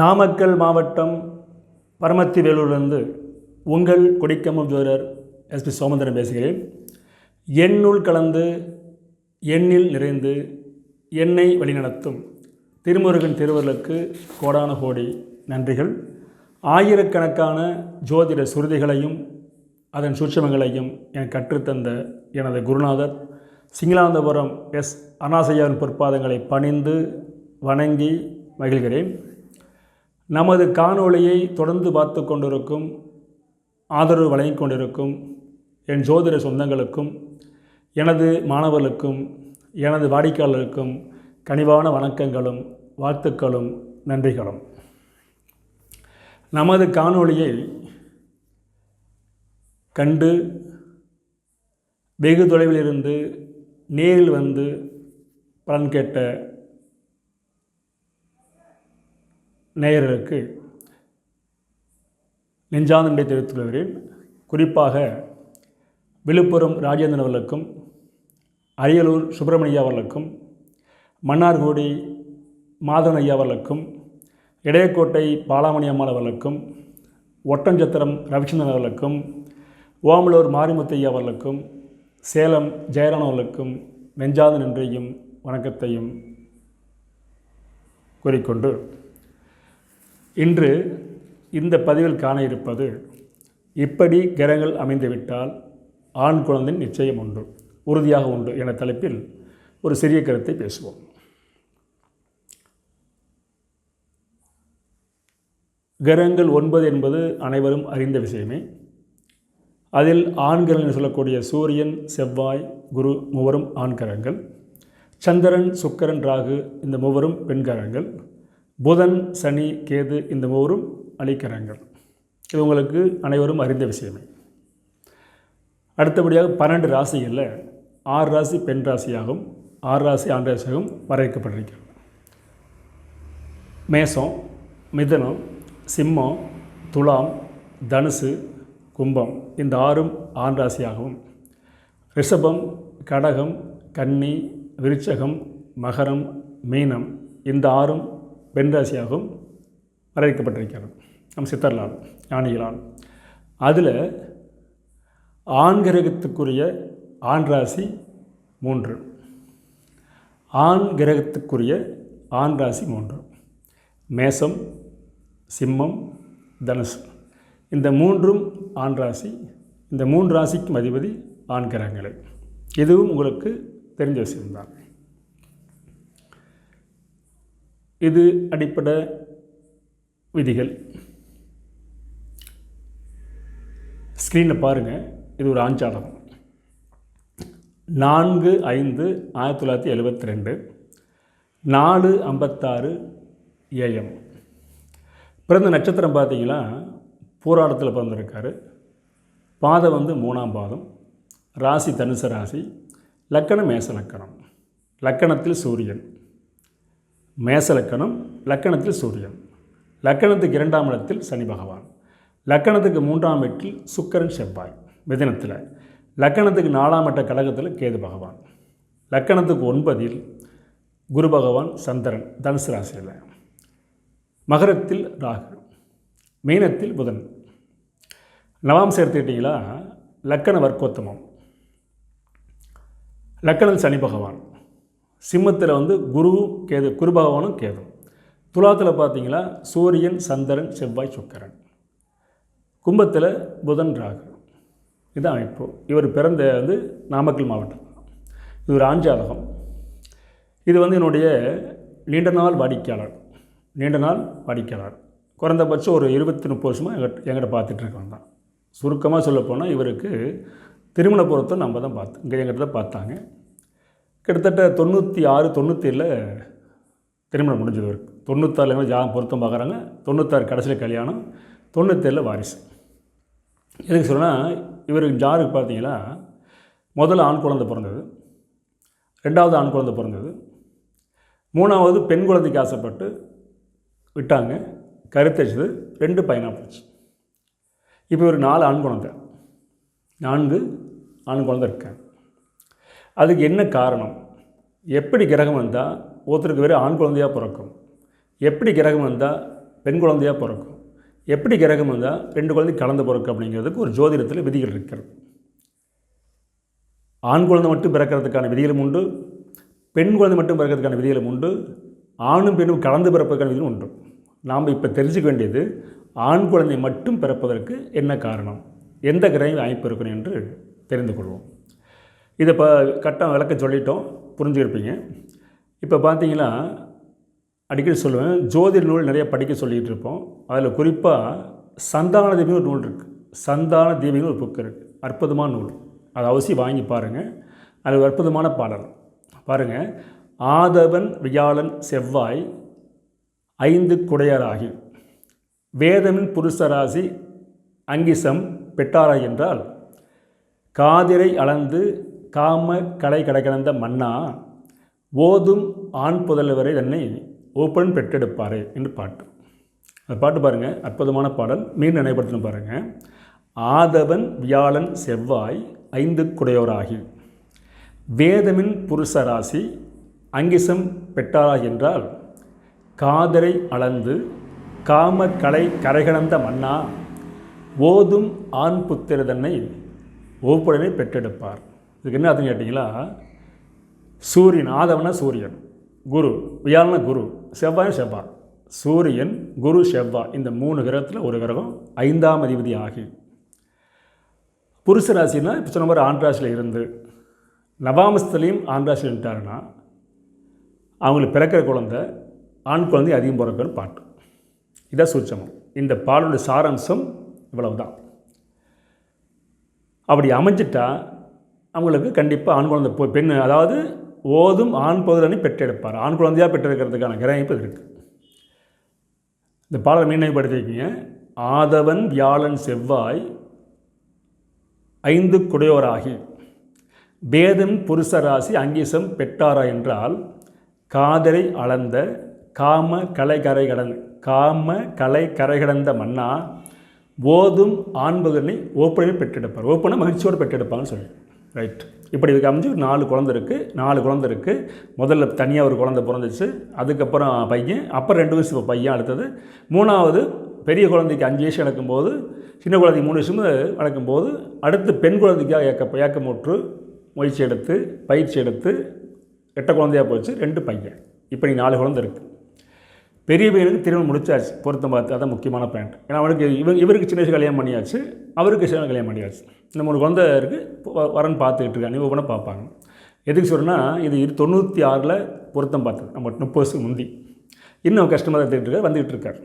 நாமக்கல் மாவட்டம் பரமத்தி வேலூர்லேருந்து உங்கள் கொடிக்கம்பம் ஜோதிடர் எஸ்பி சோமந்திரன் பேசுகிறேன். எண்ணுள் கலந்து எண்ணில் நிறைந்து என்னை வழிநடத்தும் திருமுருகன் திருவருளுக்கு கோடான கோடி நன்றிகள். ஆயிரக்கணக்கான ஜோதிட சுருதிகளையும் அதன் சூட்சமங்களையும் எனக்கு கற்றுத்தந்த எனது குருநாதர் சிங்களாந்தபுரம் எஸ் அனாசையாவின் பொற்பாதங்களை பணிந்து வணங்கி மகிழ்கிறேன். நமது காணொளியை தொடர்ந்து பார்த்து கொண்டிருக்கும் ஆதரவு வழங்கி கொண்டிருக்கும் என் ஜோதிட சொந்தங்களுக்கும் எனது மாணவர்களுக்கும் எனது வாடிக்கையாளருக்கும் கனிவான வணக்கங்களும் வாழ்த்துக்களும் நன்றிகளும். நமது காணொளியை கண்டு வெகு தொலைவில் இருந்து நேரில் வந்து பலன் கேட்ட நேயர்களுக்கு நெஞ்சார்ந்த நன்றி தெரிவித்துக் கொள்கிறேன். குறிப்பாக விழுப்புரம் ராஜேந்திரன் அவர்களுக்கும் அரியலூர் சுப்பிரமணியா அவர்களுக்கும் மன்னார்குடி மாதவன் ஐயா அவர்களுக்கும் இடையக்கோட்டை பாலாமணி அம்மாள் அவர்களுக்கும் ஒட்டஞ்சத்திரம் ரவிச்சந்திரன் அவர்களுக்கும் ஓமலூர் மாரிமுத்தையா அவர்களுக்கும் சேலம் ஜெயரான் அவர்களுக்கும் நெஞ்சாத நன்றியும் வணக்கத்தையும் கூறிக்கொண்டு இன்று இந்த பதிவில் காண இருப்பது இப்படி கிரகங்கள் அமைந்துவிட்டால் ஆண் குழந்தை நிச்சயம் உண்டு உறுதியாக உண்டு என தலைப்பில் ஒரு சிறிய கருத்தை பேசுவோம். கிரகங்கள் ஒன்பது என்பது அனைவரும் அறிந்த விஷயமே. அதில் ஆண்கள் என்று சொல்லக்கூடிய சூரியன் செவ்வாய் குரு மூவரும் ஆண்கரங்கள். சந்திரன் சுக்கரன் ராகு இந்த மூவரும் பெண்கரங்கள். புதன் சனி கேது இந்த மூவரும் அலிக்கரங்கள் இது உங்களுக்கு அனைவரும் அறிந்த விஷயமே. அடுத்தபடியாக பன்னெண்டு ராசிகளில் ஆறு ராசி பெண் ராசியாகவும் ஆறு ராசி ஆண் ராசியாகவும் வரையறுக்கப்பட்டிருக்கிறது மேசம் மிதனம் சிம்மம் துலாம் தனுசு கும்பம் இந்த ஆறும் ஆண் ராசியாகவும். ரிஷபம் கடகம் கன்னி விருச்சகம் மகரம் மீனம் இந்த ஆறும் பெண் ராசியாகவும் வரையறுக்கப்பட்டிருக்கிறது. நம் சித்தர்லால் ஞானிகளால். அதில் ஆண் கிரகத்துக்குரிய ஆண் ராசி மூன்று. ஆண் கிரகத்துக்குரிய ஆண் ராசி மூன்று. மேசம் சிம்மம் தனுசு. இந்த மூன்றும் ஆண் ராசி இந்த மூன்று ராசிக்கும் அதிபதி ஆண் கிரகங்களே இதுவும் உங்களுக்கு தெரிஞ்ச விஷயம்தான். இது அடிப்படை விதிகள். ஸ்க்ரீனில் பாருங்கள் இது ஒரு ஆஞ்சாதகம் நான்கு ஐந்து ஆயிரத்தி தொள்ளாயிரத்தி எழுபத்தி ரெண்டு நாலு ஐம்பத்தாறு ஏஎம் பிறந்த நட்சத்திரம் பார்த்தீங்கன்னா பூராடத்தில் பிறந்திருக்காரு. பாதம் வந்து மூணாம் பாதம். ராசி தனுசு ராசி. லக்கணம் மேச லக்கணம். லக்கணத்தில் சூரியன். மேச லக்கணம் லக்கணத்தில் சூரியன். லக்கணத்துக்கு இரண்டாம் இடத்தில் சனி பகவான். லக்கணத்துக்கு மூன்றாம் வீட்டில் சுக்கரன் செவ்வாய் மிதனத்தில். லக்கணத்துக்கு நாலாம் இட்ட கடகத்தில் கேது பகவான். லக்கணத்துக்கு ஒன்பதில் குரு பகவான் சந்திரன் தனுசு ராசியில். மகரத்தில் ராகு. மீனத்தில் புதன். நவாம்சம் எடுத்துக்கிட்டிங்களா லக்கண வர்க்கோத்தமம். லக்கணம் சனி பகவான். சிம்மத்தில் வந்து குரு கேது குரு பகவானும் கேதும் துலாத்தில் பார்த்தீங்களா சூரியன் சந்திரன் செவ்வாய் சுக்கரன். கும்பத்தில் புதன் ராகு. இது அமைப்பு இவர் பிறந்த வந்து நாமக்கல் மாவட்டம். இது ஒரு ஆஞ்சாதகம் இது வந்து என்னுடைய நீண்ட நாள் வாடிக்கையாளர். நீண்ட நாள் வாடிக்கையாளர். குறைந்தபட்சம் ஒரு இருபத்தி முப்பது வருஷமாக எங்கிட்ட எங்கிட்ட பார்த்துட்ருக்கவன் தான். சுருக்கமாக சொல்லப்போனால் இவருக்கு திருமண பொருத்தம் நம்ம தான் பார்த்தோம் இங்கே எங்கிட்ட தான் பார்த்தாங்க. கிட்டத்தட்ட தொண்ணூற்றி ஆறு தொண்ணூற்றேழில் திருமணம் முடிஞ்சது இவருக்கு. தொண்ணூத்தாறுல ஜாதகம் பொருத்தம் பார்க்குறாங்க. தொண்ணூத்தாறு கடைசியில் கல்யாணம் தொண்ணூத்தேழில் வாரிசு. எதுக்கு சொன்னால் இவருக்கு ஜாருக்கு பார்த்தீங்கன்னா முதல்ல ஆண் குழந்தை பிறந்தது ரெண்டாவது ஆண் குழந்தை பிறந்தது மூணாவது பெண் குழந்தைக்கு ஆசைப்பட்டு விட்டாங்க கருத்தரிச்சது ரெண்டு பையனாக போச்சு. இப்போ ஒரு நாலு ஆண் குழந்தை. நான்கு ஆண் குழந்தை இருக்கேன் அதுக்கு என்ன காரணம்? எப்படி கிரகம் வந்தால் ஒருத்தருக்கு வேறு ஆண் குழந்தையாக பிறக்கும்? எப்படி கிரகம் வந்தால் பெண் குழந்தையாக பிறக்கும்? எப்படி கிரகம் வந்தால் ரெண்டு குழந்தை கலந்து பிறக்கும் அப்படிங்கிறதுக்கு ஒரு ஜோதிடத்தில் விதிகள் இருக்கிறது. ஆண் குழந்தை மட்டும் பிறக்கிறதுக்கான விதிகளும் உண்டு. பெண் குழந்தை மட்டும் பிறக்கிறதுக்கான விதிகளும் உண்டு. ஆணும் பெண்ணும் கலந்து பிறப்பதற்கான விதிகளும் உண்டு. நாம் இப்போ தெரிஞ்சுக்க வேண்டியது ஆண் குழந்தை மட்டும் பிறப்பதற்கு என்ன காரணம்? எந்த கிரகம் அமைப்பு இருக்கணும் என்று தெரிந்து கொள்வோம். இதை இப்போ கட்டம் விளக்க சொல்லிட்டோம். புரிஞ்சுருப்பீங்க இப்போ பார்த்தீங்கன்னா அடிக்கடி சொல்லுவேன் ஜோதிட நூல் நிறைய படிக்க சொல்லிகிட்டு இருப்போம். அதில் குறிப்பாக சந்தான தீபின்னு ஒரு நூல் இருக்குது சந்தான தீபின்னு ஒரு புக் இருக்குது அற்புதமான நூல். அதை அவசியம் வாங்கி பாருங்கள் அது ஒரு அற்புதமான பாடல். பாருங்கள் ஆதவன் வியாழன் செவ்வாய் ஐந்து குடையராகி வேதமின் புருஷராசி அங்கிசம் பெட்டாரா என்றால் காதிரை அளந்து காம கடை கடக்கிடந்த மன்னா ஓதும் ஆண் புதல்வரை தன்னை ஓப்பன் பெற்றெடுப்பாரே என்று பாட்டு. அந்த பாட்டு பாருங்கள் அற்புதமான பாடல். மீன் நினைப்படுத்தணும் பாருங்கள் ஆதவன் வியாழன் செவ்வாய் ஐந்து குடையோராகி வேதமின் புருஷராசி அங்கிசம் பெட்டாரா என்றால் காதரை அளந்து காமக்கலை கரைகடந்த மன்னா ஓதும் ஆண் புத்திரதனை தன்னை பெற்றெடுப்பார். இதுக்கு என்ன அர்த்தம் கேட்டிங்களா? சூரியன் ஆதவனா சூரியன் குரு வியாழன குரு செவ்வாய் செவ்வாய். சூரியன் குரு செவ்வாய் இந்த மூணு கிரகத்தில் ஒரு கிரகம் ஐந்தாம் அதிபதி ஆகி புருஷ ராசினா இப்போ சொன்ன மாதிரி ஆண் ராசியில் இருந்து நவாமஸ்தலையும் ஆண் ராசியில் இருந்துட்டாருன்னா அவங்களுக்கு பிறக்கிற குழந்தை ஆண் குழந்தை அதிகம் பிறக்கிற பாட்டு. இதான் சூட்சமம். இந்த பாடலுடைய சாராம்சம் இவ்வளவு தான் அப்படி அமைஞ்சிட்டா அவங்களுக்கு கண்டிப்பாக ஆண் குழந்தை பெண் அதாவது ஓதும் ஆண் பொதுலனை பெற்றெடுப்பார். ஆண் குழந்தையாக பெற்றெடுக்கிறதுக்கான கிரகிப்பு இருக்குது இந்த பாடலை மீனைப்படுத்திருக்கீங்க ஆதவன் வியாழன் செவ்வாய் ஐந்து குடையோராகி பேதம் புருஷராசி அங்கீசம் பெற்றாரா என்றால் காதலை அளந்த காம கலை கரை காம கலை கரை கடந்த மன்னா ஓதும் ஆண்பகனை ஓப்பனை பெற்றெடுப்பார் ஓப்பனை மகிழ்ச்சியோடு பெற்றெடுப்பாங்கன்னு சொல்லி. ரைட் இப்படி இதுக்கு அமைஞ்சு ஒரு நாலு குழந்தை இருக்குது நாலு குழந்தை இருக்குது முதல்ல தனியாக ஒரு குழந்தை பிறந்துச்சு. அதுக்கப்புறம் பையன் அப்புறம் ரெண்டு வயசு பையன் அடுத்தது. மூணாவது பெரிய குழந்தைக்கு அஞ்சு வயசு இழக்கும்போது சின்ன குழந்தைக்கு மூணு வயசு நடக்கும்போது அடுத்து பெண் குழந்தைக்காக ஏக்க ஏக்கமுற்று முயற்சி எடுத்து பயிற்சி எடுத்து எட்ட குழந்தையாக போச்சு. ரெண்டு பையன். இப்போ நீ நாலு குழந்தை இருக்குது பெரிய பையனுக்கு திருமணம் முடிச்சாச்சு. பொருத்தம் பார்த்து அதான் முக்கியமான பாயிண்ட் ஏன்னா அவனுக்கு இவன் இவருக்கு சின்ன வயசு கல்யாணம் பண்ணியாச்சு. அவருக்கு சின்ன கல்யாணம் பண்ணியாச்சு. இந்த மூணு குழந்தை இருக்குது வரன் பார்த்துக்கிட்டு இருக்காங்க இவனை பார்ப்பாங்க. எதுக்கு சொல்கிறேன்னா இது இரு- தொண்ணூற்றி ஆறில் பொருத்தம் பார்த்தது நம்ம முப்பது வருஷம் முந்தி. இன்னும் கஷ்டமாக எடுத்துக்கிட்டு இருக்கார் வந்துக்கிட்டு இருக்கார்.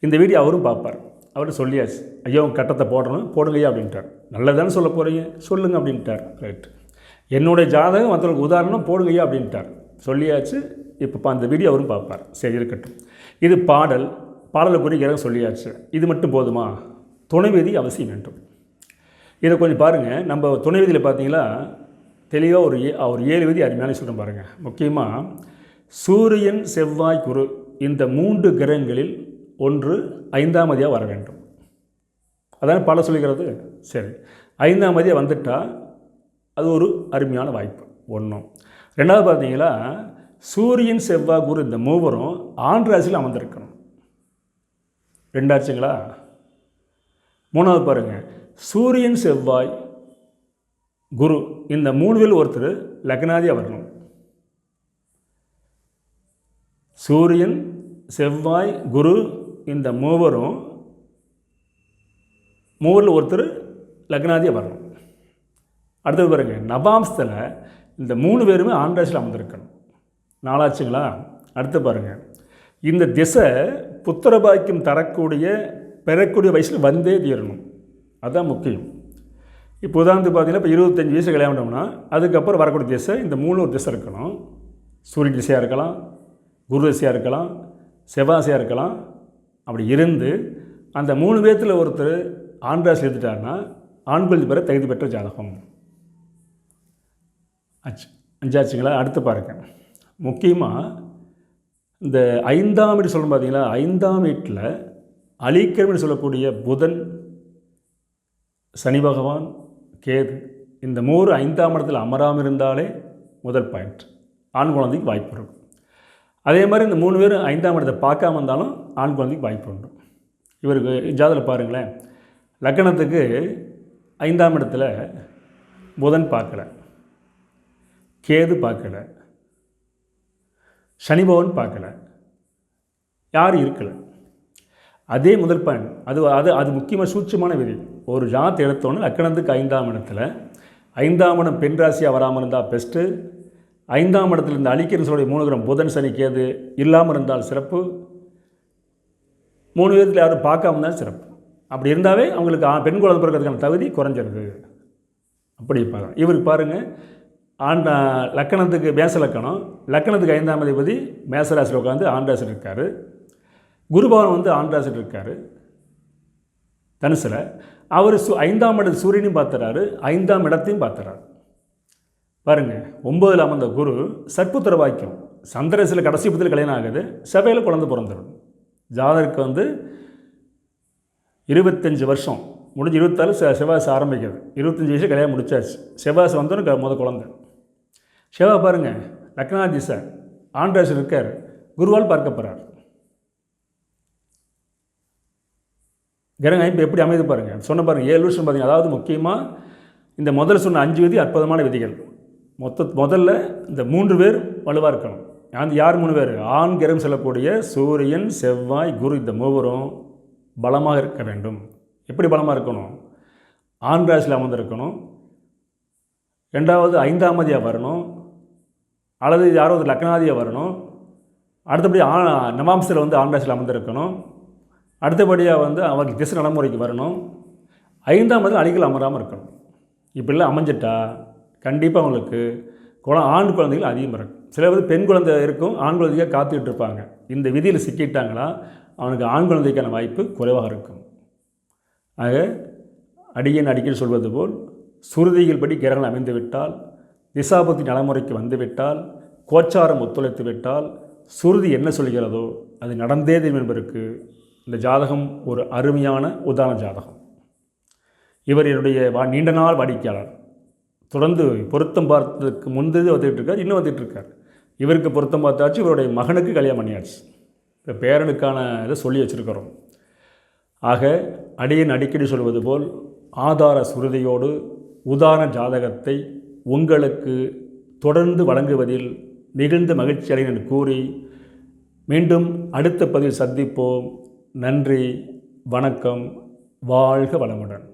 இந்த வீடியோ அவரும் பார்ப்பார். அவர்கிட்ட சொல்லியாச்சு. ஐயோ கட்டத்தை போடணும் போடுங்கய்யா அப்படின்ட்டார். நல்லதானே சொல்ல போகிறீங்க சொல்லுங்க அப்படின்ட்டார். ரைட் என்னுடைய ஜாதகம் மற்றவங்களுக்கு உதாரணம் போடுங்கய்யா அப்படின்ட்டார். சொல்லியாச்சு. இப்போ அந்த வீடியோ அவரும் பார்ப்பார். சரி இருக்கட்டும். இது பாடல் பாடலை குறிக்கிற சொல்லியாச்சு. இது மட்டும் போதுமா? துணைவேதி அவசியம் வேண்டும். இதை கொஞ்சம் பாருங்கள் நம்ம துணைவேதியில் பார்த்தீங்களா? தெளிவாக ஒரு ஏ ஒரு ஏழு விதி அருமையான சொல்கிறேன் பாருங்கள் முக்கியமாக சூரியன் செவ்வாய் குரு இந்த மூன்று கிரகங்களில் ஒன்று ஐந்தாம் அதியாக வர வேண்டும். அதான் பல சொல்லிக்கிறது? சரி. ஐந்தாம் அதியாக வந்துட்டால் அது ஒரு அருமையான வாய்ப்பு. ஒன்றும் ரெண்டாவது பார்த்தீங்களா? சூரியன் செவ்வாய் குரு இந்த மூவரும் ஆண் ராசியில் அமர்ந்திருக்கணும். ரெண்டாச்சுங்களா மூணாவது பாருங்கள் சூரியன் செவ்வாய் குரு இந்த மூணுவில் ஒருத்தர் லக்னாதியாக வரணும். சூரியன் செவ்வாய் குரு இந்த மூவரும் மூவரில் ஒருத்தர் லக்னாதியாக வரணும். அடுத்தது பாருங்க. நபாம்சத்தில் இந்த மூணு பேருமே ஆண்ராசியில் அமர்ந்திருக்கணும். நாளாச்சுங்களா? அடுத்து பாருங்கள் இந்த திசை புத்திர பாக்கியம் தரக்கூடிய பெறக்கூடிய வயசில் வந்தே தீரணும். அதுதான் முக்கியம். இப்போ உதாரணத்துக்கு பார்த்தீங்கன்னா இப்போ இருபத்தஞ்சி வயசு கல்யாணம் அதுக்கப்புறம் வரக்கூடிய திசை இந்த மூணு ஒரு திசை இருக்கணும். சூரிய திசையாக இருக்கலாம் குரு திசையாக இருக்கலாம் செவ்வாசையாக இருக்கலாம். அப்படி இருந்து அந்த மூணு பேர்த்தில் ஒருத்தர் ஆண் ராசி எடுத்துட்டாருன்னா ஆண் குழந்தை பெற தகுதி பெற்ற ஜாதகம். அச்சு அஞ்சாச்சுங்களா? அடுத்து பாருங்கள் முக்கியமாக இந்த ஐந்தாம் வீடு சொல்லணும் பார்த்தீங்களா ஐந்தாம் வீட்டில் அழிக்கிறவன் சொல்லக்கூடிய புதன் சனி பகவான் கேது இந்த மூறு ஐந்தாம் இடத்தில் அமராமல் இருந்தாலே முதல் பாயிண்ட் ஆண் குழந்தைக்கு வாய்ப்பு இருக்கும். அதே மாதிரி இந்த மூணு பேரும் ஐந்தாம் இடத்தை பார்க்காம இருந்தாலும் ஆண் குழந்தைக்கு வாய்ப்பு உண்டு. இவருக்கு ஜாதகத்தில் பாருங்களேன். லக்கணத்துக்கு ஐந்தாம் இடத்துல புதன் பார்க்கல கேது பார்க்கல. சனிபவன் பார்க்கல. யாரும் இருக்கலை. அதே முதல் பயன் அது அது அது முக்கியமாக சூட்சமான விதி. ஒரு ஜாத் எடுத்தோன்னு லக்கணத்துக்கு ஐந்தாம் இடத்துல ஐந்தாம் இடம் பெண் ராசியாக வராமல் இருந்தால் பெஸ்ட்டு ஐந்தாம் இடத்துல இந்த அழிக்கிற சொல்லி மூணு கிரம் புதன் சனி கேது இல்லாமல் இருந்தால் சிறப்பு. மூணு விதத்தில் யாரும் பார்க்காம இருந்தால் சிறப்பு. அப்படி இருந்தாவே அவங்களுக்கு பெண் குழந்தை பிறக்கிறதுக்கான தகுதி குறைஞ்சிருது. அப்படி பாருங்கள் இவருக்கு பாருங்கள் ஆண்ட லக்கணத்துக்கு மேச லக்கணம். லக்கணத்துக்கு ஐந்தாம் அதிபதி மேசராசியில் உட்காந்து ஆண்டாசில் இருக்கார். குருபவன் வந்து ஆண்டாசில் இருக்கார். தனுசில். அவர் சு ஐந்தாம் இடத்து சூரியனையும் பார்த்துறாரு. ஐந்தாம் இடத்தையும் பார்த்துறாரு. பாருங்கள் ஒம்பதில் அமர்ந்த குரு சற்புத்திர வாக்கியம். சந்திரசில் கடைசி பத்தில் கல்யாணம் ஆகுது. செவையில் குழந்தை பிறந்துடும். ஜாதருக்கு வந்து இருபத்தஞ்சி வருஷம். முடிஞ்சு இருபத்தாறு செ செவ்வாசு ஆரம்பிக்குது. இருபத்தஞ்சி வயசு கல்யாணம் முடிச்சாச்சு. செவ்வாசு வந்தோன்னு முத குழந்தை. சிவா பாருங்கள் லக்னாதி சார் ஆண்ட்ராஸ் இருக்கார். குருவால் பார்க்க போகிறார் கிரக அமைப்பு எப்படி அமைது பாருங்கள் சொன்ன பாருங்கள் ஏழு வருஷம் பார்த்தீங்கன்னா அதாவது முக்கியமாக இந்த முதல்ல சொன்ன அஞ்சு விதி அற்புதமான விதிகள். மொத்த முதல்ல இந்த மூன்று பேர் வலுவாக இருக்கணும். அந்த யார் மூணு பேர்? ஆண் கிரகம் செல்லக்கூடிய சூரியன் செவ்வாய் குரு இந்த மூவரும் பலமாக இருக்க வேண்டும். எப்படி பலமாக இருக்கணும்? ஆண் ராசியில் அமர்ந்திருக்கணும் ரெண்டாவது ஐந்தாமதியாக வரணும். அல்லது யாரோ ஒரு லக்னாதியாக வரணும். அடுத்தபடி ஆ நவாம்சில் வந்து ஆண் அமர்ந்திருக்கணும். அடுத்தபடியாக வந்து அவருக்கு திசை நடைமுறைக்கு வரணும். ஐந்தாம் மதில் அடிக்கல் அமராமல் இருக்கணும். இப்படிலாம் அமைஞ்சிட்டா கண்டிப்பாக அவங்களுக்கு குழந்தை ஆண் குழந்தைகள் அதிகம் இருக்கும் சில பேர் பெண் குழந்தை இருக்கும் ஆண் குழந்தைக்காக காத்துக்கிட்டு இருப்பாங்க. இந்த விதியில் சிக்கிட்டாங்களா அவனுக்கு ஆண் குழந்தைக்கான வாய்ப்பு குறைவாக இருக்கும். ஆக அடியன் அடிக்கடி சொல்வது போல் சுருதிகள் படி கிரகங்கள் அமைந்து திசாபதி நடைமுறைக்கு வந்துவிட்டால் கோச்சாரம் ஒத்துழைத்து விட்டால் சுருதி என்ன சொல்கிறதோ அது நடந்தே என்பதற்கு இந்த ஜாதகம் ஒரு அருமையான உதாரண ஜாதகம். இவர் என்னுடைய வா நீண்ட நாள் வாடிக்கையாளர். தொடர்ந்து பொருத்தம் பார்த்ததுக்கு முந்தைய வந்துகிட்டு இருக்கார் இன்னும் வந்துகிட்டு இருக்கார் இவருக்கு பொருத்தம் பார்த்தாச்சு இவருடைய மகனுக்கு கல்யாணம் பண்ணியாச்சு. இப்போ பேரனுக்கான இதை சொல்லி வச்சுருக்கிறோம். ஆக அடியன் அடிக்கடி சொல்வது போல் ஆதார சுருதியோடு உதாரண ஜாதகத்தை உங்களுக்கு தொடர்ந்து வழங்குவதில் மிகுந்த மகிழ்ச்சி அடையின் கூறி மீண்டும் அடுத்த பதிவில் சந்திப்போம். நன்றி வணக்கம் வாழ்க வளமுடன்.